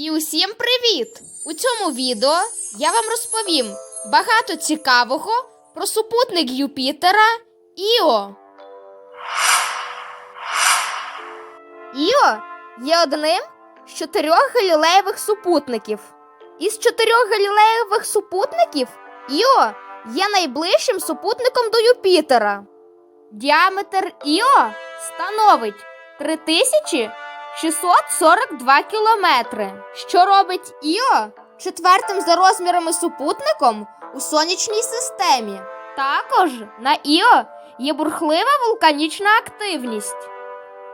І усім привіт! У цьому відео я вам розповім багато цікавого про супутник Юпітера Іо. Іо є одним з чотирьох галілеєвих супутників. Із чотирьох галілеєвих супутників Іо є найближчим супутником до Юпітера. Діаметр Іо становить 3642 кілометри, що робить Іо четвертим за розмірами супутником у сонячній системі. Також на Іо є бурхлива вулканічна активність.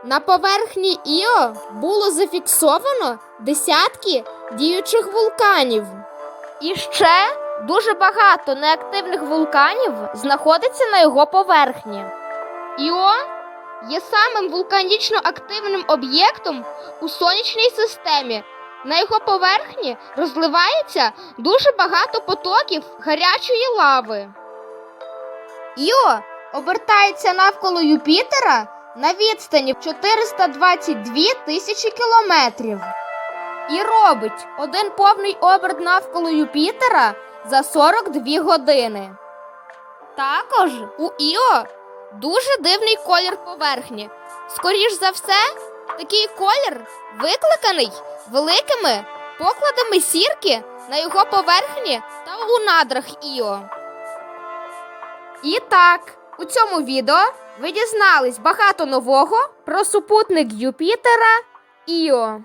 На поверхні Іо було зафіксовано десятки діючих вулканів. І ще дуже багато неактивних вулканів знаходиться на його поверхні. Іо є самим вулканічно активним об'єктом у сонячній системі. На його поверхні розливається дуже багато потоків гарячої лави. Іо обертається навколо Юпітера на відстані 422 тисячі кілометрів і робить один повний оберт навколо Юпітера за 42 години. Також у Іо дуже дивний колір поверхні. Скоріш за все, такий колір викликаний великими покладами сірки на його поверхні та у надрах Іо. І так, у цьому відео ви дізнались багато нового про супутник Юпітера Іо.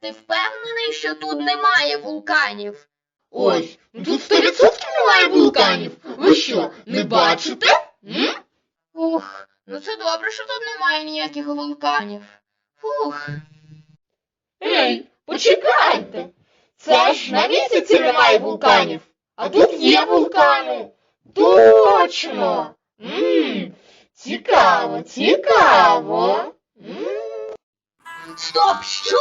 Ти впевнений, що тут немає вулканів? Ой, ну тут 100% немає вулканів. Ви що, не бачите? М? Ух, ну це добре, що тут немає ніяких вулканів. Фух. Ей, почекайте. Це ж на місяці немає вулканів. А тут є вулкани. Точно. Мм, цікаво, цікаво. М? Стоп, що?